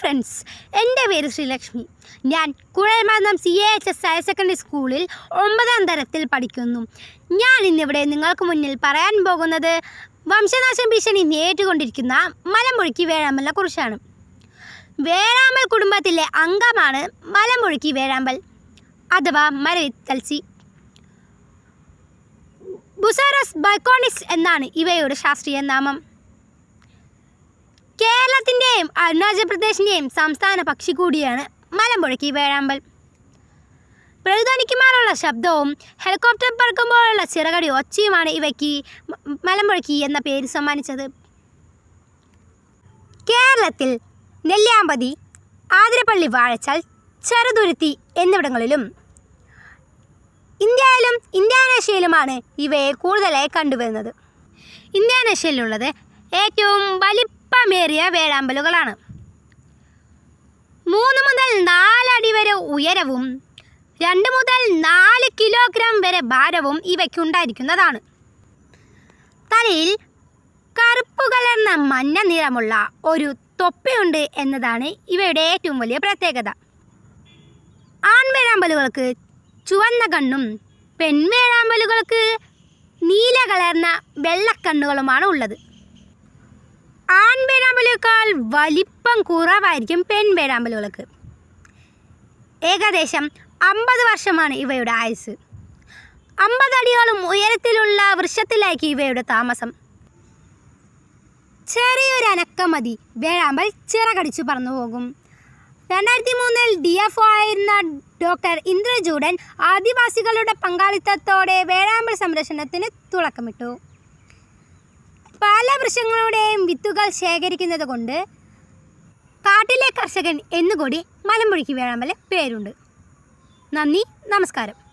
Friends എന്റെ പേര് ശ്രീലക്ഷ്മി. ഞാൻ Kuzhalmannam C A H S higher secondary സ്കൂളിൽ ഒമ്പതാം തരത്തിൽ പഠിക്കുന്നു. ഞാൻ ഇന്നിവിടെ നിങ്ങൾക്ക് മുന്നിൽ പറയാൻ പോകുന്നത് വംശനാശം ഭീഷണി നേരിട്ടുകൊണ്ടിരിക്കുന്ന മലമുഴുക്കി വേഴാമ്പലിനെ കുറിച്ചാണ്. വേഴാമ്പൽ കുടുംബത്തിലെ അംഗമാണ് മലമുഴുക്കി വേഴാമ്പൽ അഥവാ മരവിത്തൽസി ബുസാറസ് ബൈക്കോണിസ് എന്നാണ് ഇവയുടെ ശാസ്ത്രീയ നാമം. കേരളത്തിന്റെയും അരുണാചൽ പ്രദേശിന്റെയും സംസ്ഥാന പക്ഷി കൂടിയാണ് മലമ്പുഴക്കി വേഴാമ്പൽ. പ്രതിധ്വനിക്കുമാറുള്ള ശബ്ദവും ഹെലികോപ്റ്റർ പറക്കുമ്പോഴുള്ള ചിറകടി ഒച്ചയുമാണ് ഇവയ്ക്ക് മലമ്പുഴക്കി എന്ന പേര് സമ്മാനിച്ചത്. കേരളത്തിൽ നെല്ലിയാമ്പതി ആതിരപ്പള്ളി വാഴച്ചാൽ ചെറുതുരുത്തി എന്നിവിടങ്ങളിലും ഇന്ത്യയിലും ഇന്ത്യാനേഷ്യയിലുമാണ് ഇവയെ കൂടുതലായി കണ്ടുവരുന്നത്. ഇന്ത്യാനേഷ്യയിലുള്ളത് ഏറ്റവും വലിപ്പമേറിയ വേഴാമ്പലുകളാണ്. മൂന്ന് മുതൽ നാലടി വരെ ഉയരവും രണ്ട് മുതൽ നാല് കിലോഗ്രാം വരെ ഭാരവും ഇവയ്ക്കുണ്ടായിരിക്കുന്നതാണ് തലയിൽ കറുപ്പ് കലർന്ന മഞ്ഞ നിറമുള്ള ഒരു തൊപ്പിയുണ്ട് എന്നതാണ് ഇവയുടെ ഏറ്റവും വലിയ പ്രത്യേകത. ആൺവേഴാമ്പലുകൾക്ക് ചുവന്ന കണ്ണും പെൺവേഴാമ്പലുകൾക്ക് നീല കലർന്ന വെള്ളക്കണ്ണുകളുമാണ് ഉള്ളത്. ആൺവേഴാമ്പലുകളേക്കാൾ വലിപ്പം കുറവായിരിക്കും പെൺപേരാമ്പലുകൾക്ക്. ഏകദേശം അമ്പത് വർഷമാണ് ഇവയുടെ ആയുസ് അമ്പതടിയോളം ഉയരത്തിലുള്ള വൃക്ഷത്തിലായിരിക്കും ഇവയുടെ താമസം. ചെറിയൊരു അനക്കം മതി വേഴാമ്പൽ ചിറകടിച്ചു പറന്നു പോകും. രണ്ടായിരത്തി മൂന്നിൽ ഡി എഫ് ആയിരുന്ന ഡോക്ടർ ഇന്ദ്രചൂഡൻ ആദിവാസികളുടെ പങ്കാളിത്തത്തോടെ വേഴാമ്പൽ സംരക്ഷണത്തിന് തുടക്കമിട്ടു. വൃക്ഷങ്ങളുടെയും വിത്തുകൾ ശേഖരിക്കുന്നത് കൊണ്ട് കാട്ടിലെ കർഷകൻ എന്നുകൂടി മലമ്പുഴയ്ക്ക് വേഴാമ്പൽ പേരുണ്ട്. നന്ദി നമസ്കാരം.